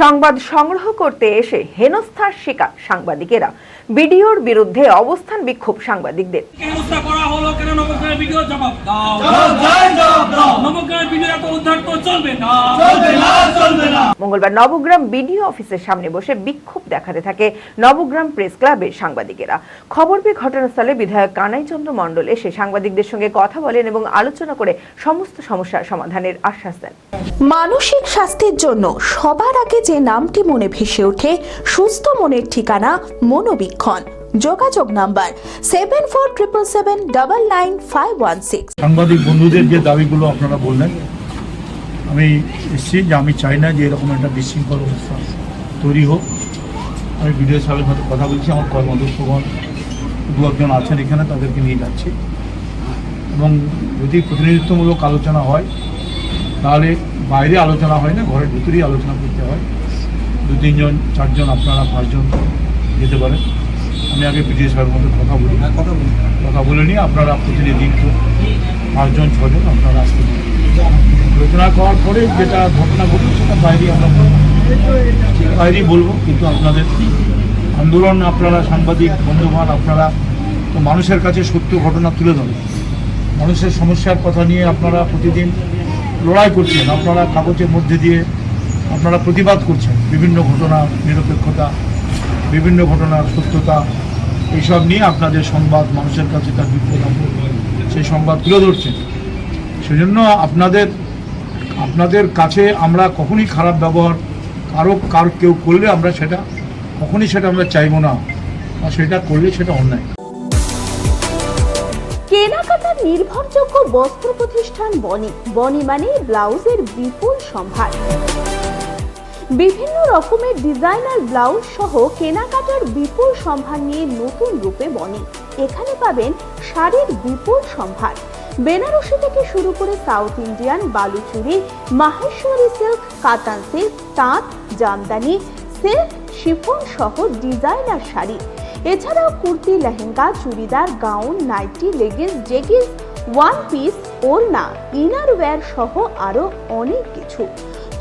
সংবাদ সংগ্রহ করতে এসে হেনস্থার শিকার সাংবাদিকেরা। বিডিওর বিরুদ্ধে অবস্থান বিক্ষোভ সাংবাদিকদের। মঙ্গলবার নবগ্রাম বিডিও অফিসের সামনে বসে বিক্ষোভ দেখাতে থাকে নবগ্রাম প্রেস ক্লাবের সাংবাদিকেরা। খবর পেয়ে ঘটনাস্থলে বিধায়ক কানাইচন্দ্র মণ্ডল এসে সাংবাদিকদের সঙ্গে কথা বলেন এবং আলোচনা করে সমস্ত সমস্যার সমাধানের আশ্বাস দেন। মানসিক স্বাস্থ্যের জন্য সবার আগে যে নামটি মনে ভেসে ওঠে সুস্থ মনের ঠিকানা মনোবীক্ষণ। যোগাযোগ number seven four triple seven double nine five one six. সাংবাদিক বন্ধুদের যে দাবিগুলো আপনারা বললেন আমি এসেছি যে আমি চাই না যে এরকম একটা বিশৃঙ্খল অবস্থা তৈরি হোক। আমি ভিডিও সাহেবের সাথে কথা বলছি আমার কর্মদক্ষগণ দু একজন আছেন এখানে তাদেরকে নিয়ে যাচ্ছি। এবং যদি প্রতিনিধিত্বমূলক আলোচনা হয় তাহলে বাইরে আলোচনা হয় না ঘরের ভিতরেই আলোচনা করতে হয়। দু তিনজন চারজন আপনারা পাঁচজন যেতে পারেন। আমি আগে বিডিও সাহেবের মধ্যে কথা বলি। কথা বলে নিয়ে আপনারা প্রতিনিধিত্ব পাঁচজন ছজন আপনারা আসতে আলোচনা করার পরে যেটা ঘটনা ঘটবে সেটা বাইরে আমরা বাইরেই বলব, কিন্তু আপনাদের আন্দোলন, আপনারা সাংবাদিক বন্ধুবান আপনারা তো মানুষের কাছে সত্য ঘটনা তুলে ধরেন। মানুষের সমস্যার কথা নিয়ে আপনারা প্রতিদিন লড়াই করছেন, আপনারা কাগজের মধ্যে দিয়ে আপনারা প্রতিবাদ করছেন। বিভিন্ন ঘটনা, নিরপেক্ষতা, বিভিন্ন ঘটনার সত্যতা, এইসব নিয়ে আপনাদের সংবাদ মানুষের কাছে তার বিপদ সেই সংবাদ তুলে ধরছেন। সেজন্য আপনাদের আপনাদের কাছে আমরা কখনই খারাপ ব্যবহার কারও, কার কেউ করলে আমরা সেটা, কখনই সেটা আমরা চাইব না আর সেটা করলে সেটা অন্যায়। কেনাকাটার নির্ভরযোগ্য বস্ত্র প্রতিষ্ঠান বনি বনি মানে ব্লাউজের বিপুল সম্ভার। বিভিন্ন রকমের ডিজাইনার ব্লাউজ সহ কেনাকাটার বিপুল সম্ভার নিয়ে নতুন রূপে বনি। এখানে পাবেন শাড়ির বিপুল সম্ভার। বেনারসি থেকে শুরু করে south Indian Baluchari, Maheshwari silk, কাতান সিল্ক, তাঁত, জামদানি, সিল্ক, শিফন সহ ডিজাইনার শাড়ি। এছাড়াও kurti, lehenga, churidar, gown, nightie leggings jeggings one piece, ওড়না, ইনার ওয়্যার সহ আরও অনেক কিছু।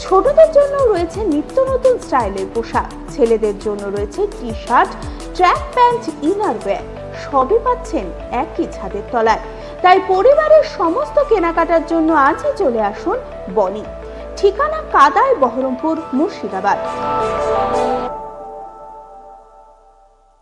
ছোটদের জন্য রয়েছে নিত্য নতুন স্টাইলের পোশাক। ছেলেদের জন্য রয়েছে T shirt track pant, inner wear. সবই পাচ্ছেন একই ছাদের তলায়। তাই পরিবারের সমস্ত কেনাকাটার জন্য আজই চলে আসুন বনি ঠিকানা কাদায় বহরমপুর মুর্শিদাবাদ।